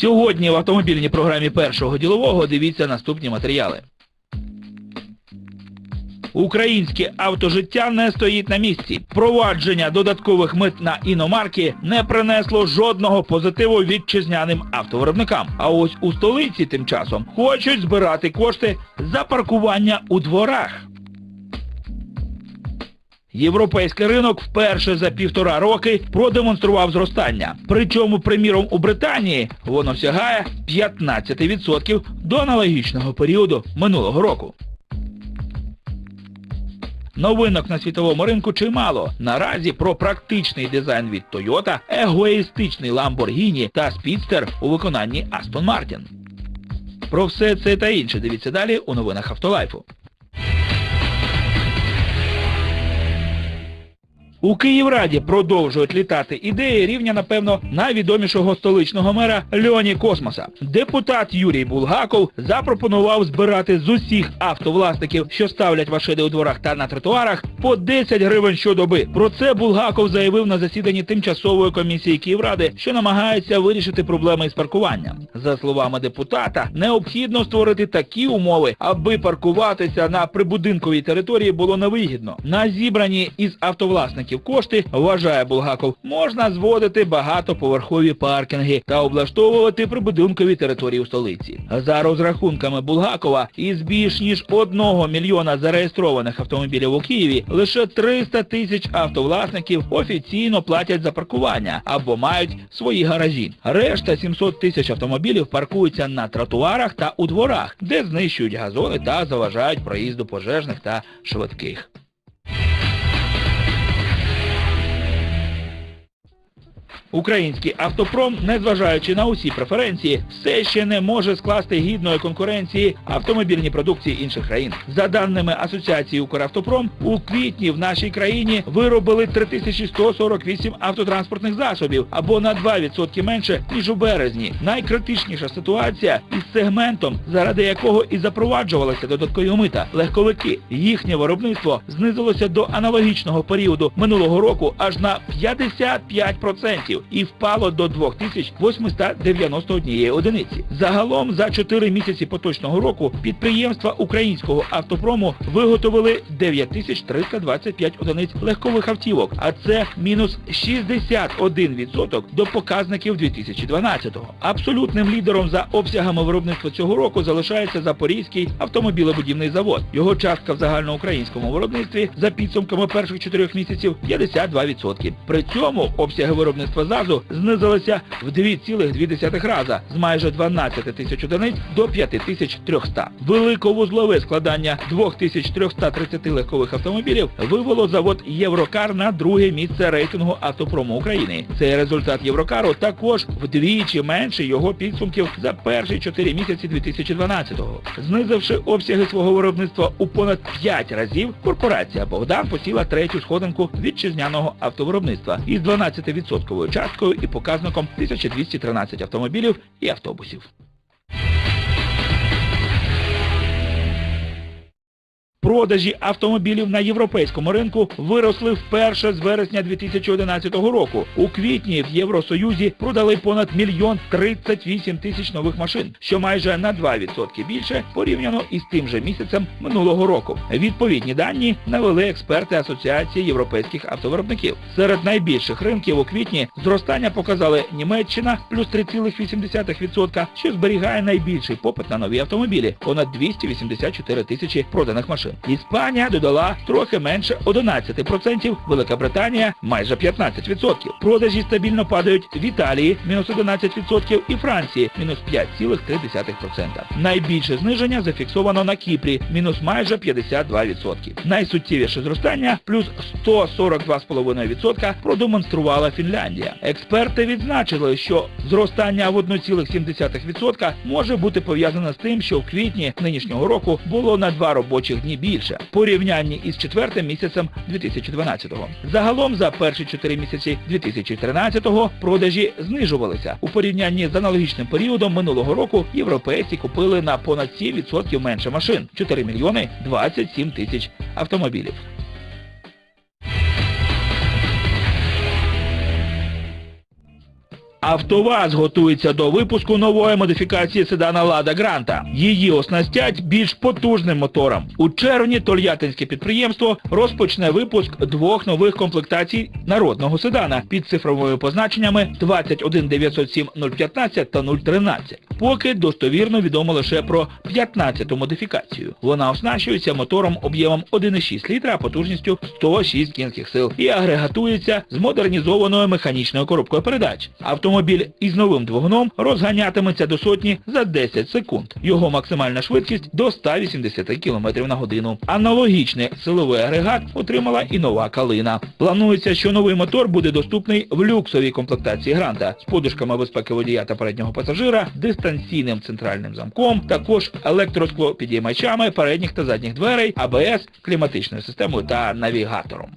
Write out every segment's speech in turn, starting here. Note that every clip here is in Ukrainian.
Сьогодні в автомобільній програмі першого ділового дивіться наступні матеріали. Українське автожиття не стоїть на місці. Впровадження додаткових мит на іномарки не принесло жодного позитиву вітчизняним автовиробникам. А ось у столиці тим часом хочуть збирати кошти за паркування у дворах. Європейський ринок вперше за півтора роки продемонстрував зростання. Причому, приміром, у Британії воно сягає 15% до аналогічного періоду минулого року. Новинок на світовому ринку чимало. Наразі про практичний дизайн від Toyota, егоїстичний Lamborghini та Speedster у виконанні Aston Martin. Про все це та інше дивіться далі у новинах Автолайфу. У Київраді продовжують літати ідеї рівня, напевно, найвідомішого столичного мера Льоні Космоса. Депутат Юрій Булгаков запропонував збирати з усіх автовласників, що ставлять машини у дворах та на тротуарах, по 10 гривень щодоби. Про це Булгаков заявив на засіданні тимчасової комісії Київради, що намагається вирішити проблеми із паркуванням. За словами депутата, необхідно створити такі умови, аби паркуватися на прибудинковій території було невигідно. На зібрані із автовласників кошти, вважає Булгаков, можна зводити багатоповерхові паркінги та облаштовувати прибудинкові території у столиці. За розрахунками Булгакова, із більш ніж одного мільйона зареєстрованих автомобілів у Києві лише 300 тисяч автовласників офіційно платять за паркування або мають свої гаражі. Решта 700 тисяч автомобілів паркуються на тротуарах та у дворах, де знищують газони та заважають проїзду пожежних та швидких. Український автопром, незважаючи на усі преференції, все ще не може скласти гідної конкуренції автомобільній продукції інших країн. За даними Асоціації Укравтопром, у квітні в нашій країні виробили 3148 автотранспортних засобів або на 2% менше ніж у березні. Найкритичніша ситуація із сегментом, заради якого і запроваджувалися додаткові мита легковики. Їхнє виробництво знизилося до аналогічного періоду минулого року аж на 55% і впало до 2891 одиниці. Загалом за 4 місяці поточного року підприємства українського автопрому виготовили 9325 одиниць легкових автівок, а це мінус 61% до показників 2012-го. Абсолютним лідером за обсягами виробництва цього року залишається Запорізький автомобілебудівний завод. Його частка в загальноукраїнському виробництві за підсумками перших чотирьох місяців 52%. При цьому обсяги виробництва ЗАЗу знизилися в 2,2 раза з майже 12 тисяч одиниць до 5300. Великовузлове складання 2330 легкових автомобілів вивело завод Єврокар на друге місце рейтингу автопрому України. Цей результат Єврокару також вдвічі менше його підсумків за перші 4 місяці 2012-го. Знизивши обсяги свого виробництва у понад 5 разів, корпорація Богдан посіла третю сходинку вітчизняного автовиробництва із 12% часткою і показником 1213 автомобілів і автобусів. Продажі автомобілів на європейському ринку виросли вперше з вересня 2011 року. У квітні в Євросоюзі продали понад мільйон 38 тисяч нових машин, що майже на 2% більше порівняно із тим же місяцем минулого року. Відповідні дані навели експерти Асоціації європейських автовиробників. Серед найбільших ринків у квітні зростання показали Німеччина плюс 3,8%, що зберігає найбільший попит на нові автомобілі понад 284 тисячі проданих машин. Іспанія додала трохи менше 11%, Велика Британія майже 15%. Продажі стабільно падають в Італії мінус 11% і Франції мінус 5,3%. Найбільше зниження зафіксовано на Кіпрі мінус майже 52%. Найсуттєвіше зростання плюс 142,5% продемонструвала Фінляндія. Експерти відзначили, що зростання в 1,7% може бути пов'язане з тим, що в квітні нинішнього року було на два робочих дні більше в порівнянні із четвертим місяцем 2012-го. Загалом за перші чотири місяці 2013-го продажі знижувалися. У порівнянні з аналогічним періодом минулого року європейці купили на понад 7% менше машин 4 мільйони 27 тисяч автомобілів. АвтоВАЗ готується до випуску нової модифікації седана Лада Гранта. Її оснастять більш потужним мотором. У червні тольяттинське підприємство розпочне випуск двох нових комплектацій народного седана під цифровими позначеннями 21907 015 та 013. Поки достовірно відомо лише про 15-ту модифікацію. Вона оснащується мотором об'ємом 1,6 літра, потужністю 106 кінських сил і агрегатується з модернізованою механічною коробкою передач. Автомобіль із новим двигуном розганятиметься до сотні за 10 секунд. Його максимальна швидкість до 180 км на годину. Аналогічний силовий агрегат отримала і нова калина. Планується, що новий мотор буде доступний в люксовій комплектації гранта з подушками безпеки водія та переднього пасажира, дистанційним центральним замком, також електросклопідіймачами передніх та задніх дверей, АБС, кліматичною системою та навігатором.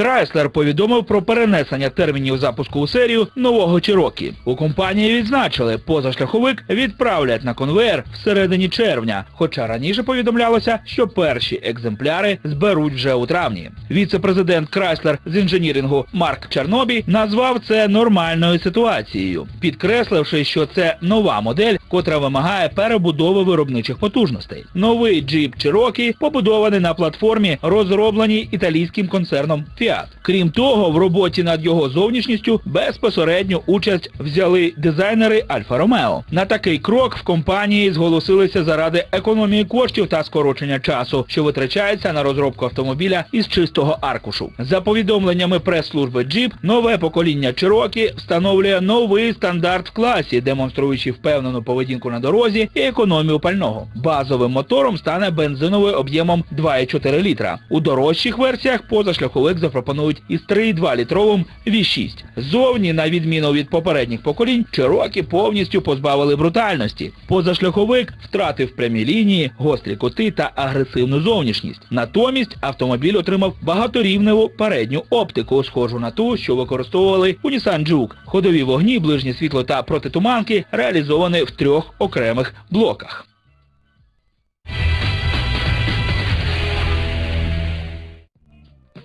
Крайслер повідомив про перенесення термінів запуску у серію нового Чирокі. У компанії відзначили, позашляховик відправлять на конвейер всередині червня, хоча раніше повідомлялося, що перші екземпляри зберуть вже у травні. Віце-президент Крайслер з інженірингу Марк Чарнобі назвав це нормальною ситуацією, підкресливши, що це нова модель, котра вимагає перебудови виробничих потужностей. Новий джип Cherokee побудований на платформі, розробленій італійським концерном Fiat. Крім того, в роботі над його зовнішністю безпосередню участь взяли дизайнери Альфа Ромео. На такий крок в компанії зголосилися заради економії коштів та скорочення часу, що витрачається на розробку автомобіля із чистого аркушу. За повідомленнями прес-служби Jeep, нове покоління Cherokee встановлює новий стандарт в класі, демонструючи впевнену поведінку на дорозі і економію пального. Базовим мотором стане бензиновий об'ємом 2,4 літра. У дорожчих версіях позашляховик запропонують із 3,2 літровим V6. Зовні, на відміну від попередніх поколінь, Cherokee повністю позбавили брутальності. Позашляховик втратив прямі лінії, гострі кути та агресивну зовнішність. Натомість автомобіль отримав багаторівневу передню оптику, схожу на ту, що використовували у Nissan Juke. Ходові вогні, ближнє світло та протитуманки реалізовані в трьох окремих блоках.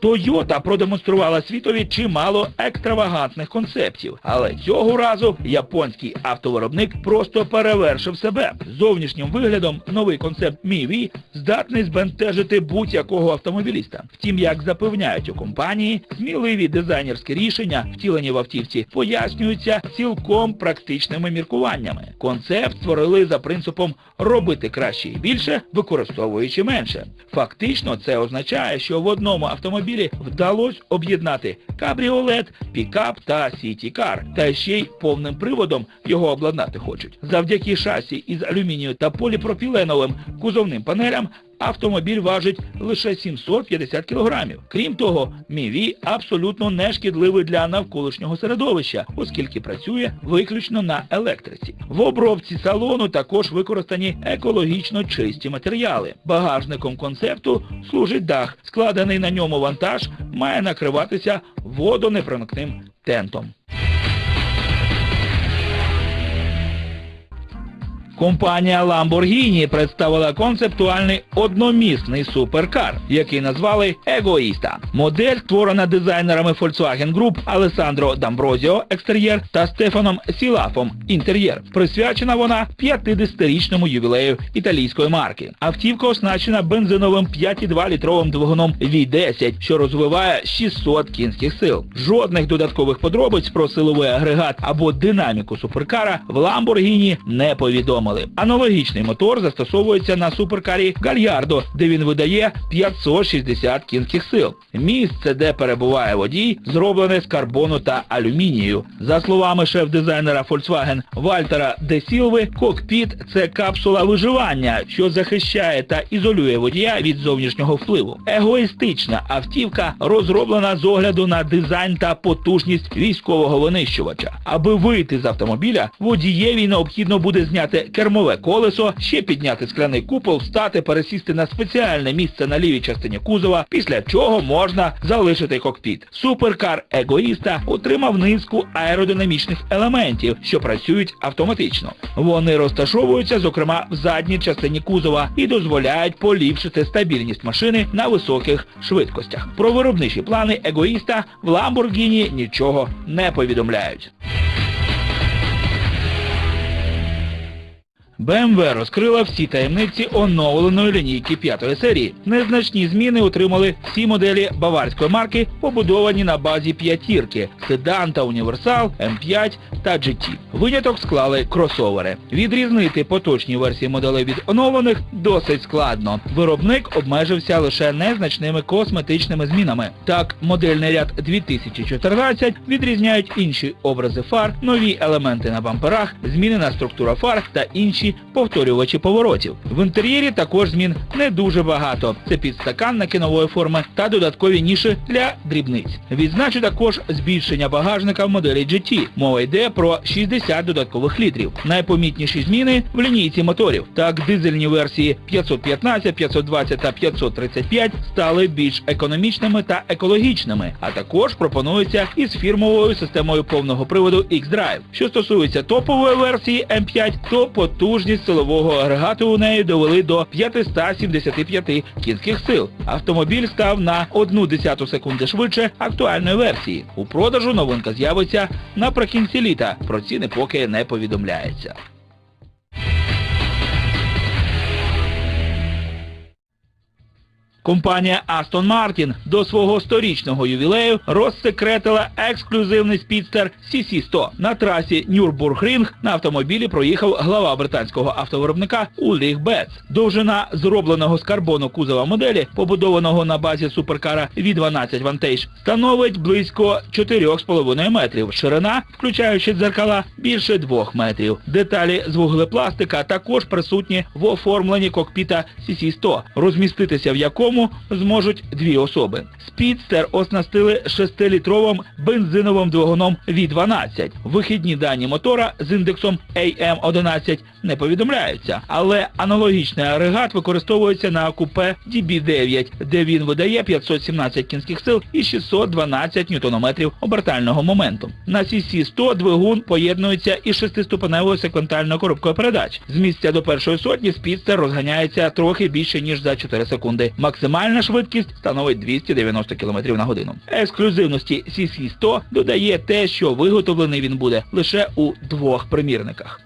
Toyota продемонструвала світові чимало екстравагантних концептів, але цього разу японський автовиробник просто перевершив себе. Зовнішнім виглядом новий концепт MiV здатний збентежити будь-якого автомобіліста. Втім, як запевняють у компанії, сміливі дизайнерські рішення, втілені в автівці, пояснюються цілком практичними міркуваннями. Концепт створили за принципом робити краще і більше, використовуючи менше. Фактично, це означає, що в одному автомобілі вдалося об'єднати кабріолет, пікап та сіті-кар, та ще й повним приводом його обладнати хочуть. Завдяки шасі із алюмінію та поліпропіленовим кузовним панелям автомобіль важить лише 750 кілограмів. Крім того, Міві абсолютно не шкідливий для навколишнього середовища, оскільки працює виключно на електриці. В обробці салону також використані екологічно чисті матеріали. Багажником концепту служить дах. Складений на ньому вантаж має накриватися водонепроникним тентом. Компанія Lamborghini представила концептуальний одномісний суперкар, який назвали Егоїста. Модель створена дизайнерами Volkswagen Group Алесандро Дамброзіо екстер'єр та Стефаном Сілафом інтер'єр. Присвячена вона 50-річному ювілею італійської марки. Автівка оснащена бензиновим 5,2 літровим двигуном V10, що розвиває 600 кінських сил. Жодних додаткових подробиць про силовий агрегат або динаміку суперкара в Lamborghini не повідомили. Аналогічний мотор застосовується на суперкарі Гальярдо, де він видає 560 кінських сил. Місце, де перебуває водій, зроблене з карбону та алюмінію. За словами шеф-дизайнера Volkswagen Вальтера Де Сілви, кокпіт це капсула виживання, що захищає та ізолює водія від зовнішнього впливу. Егоїстична автівка розроблена з огляду на дизайн та потужність військового винищувача. Аби вийти з автомобіля, водієві необхідно буде зняти кермове колесо, ще підняти скляний купол, встати, пересісти на спеціальне місце на лівій частині кузова, після чого можна залишити кокпіт. Суперкар егоїста отримав низку аеродинамічних елементів, що працюють автоматично. Вони розташовуються, зокрема, в задній частині кузова і дозволяють поліпшити стабільність машини на високих швидкостях. Про виробничі плани егоїста в Lamborghini нічого не повідомляють. BMW розкрила всі таємниці оновленої лінійки п'ятої серії. Незначні зміни отримали всі моделі баварської марки, побудовані на базі п'ятірки, седан та універсал, М5 та GT. Виняток склали кросовери. Відрізнити поточні версії моделей від оновлених досить складно. Виробник обмежився лише незначними косметичними змінами. Так, модельний ряд 2014 відрізняють інші образи фар, нові елементи на бамперах, змінена структура фар та інші повторювачі поворотів. В інтер'єрі також змін не дуже багато. Це підстаканники кінової форми та додаткові ніші для дрібниць. Відзначу також збільшення багажника в моделі GT. Мова йде про 60 додаткових літрів. Найпомітніші зміни в лінійці моторів. Так, дизельні версії 515, 520 та 535 стали більш економічними та екологічними, а також пропонуються із фірмовою системою повного приводу X-Drive. Що стосується топової версії М5, то потужність силового агрегату у неї довели до 575 кінських сил. Автомобіль став на 1 десяту секунди швидше актуальної версії. У продажу новинка з'явиться наприкінці літа. Про ціни поки не повідомляється. Компанія Aston Martin до свого сторічного ювілею розсекретила ексклюзивний спідстер CC100. На трасі Нюрбургрінг на автомобілі проїхав глава британського автовиробника Ульріх Бец. Довжина зробленого з карбону кузова моделі, побудованого на базі суперкара V12 Vantage, становить близько 4,5 метрів. Ширина, включаючи дзеркала, більше 2 метрів. Деталі з вуглепластика також присутні в оформленні кокпіта CC100, розміститися в якому зможуть дві особи. Спідстер оснастили 6-літровим бензиновим двигуном V12. Вихідні дані мотора з індексом AM11 не повідомляються, але аналогічний агрегат використовується на купе DB9, де він видає 517 кінських сил і 612 ньютонометрів обертального моменту. На CC100 двигун поєднується із шестиступеневою секвентальною коробкою передач. З місця до першої сотні спідстер розганяється трохи більше ніж за 4 секунди. Максимальна швидкість становить 290 км на годину. Ексклюзивності CC100 додає те, що виготовлений він буде лише у двох примірниках.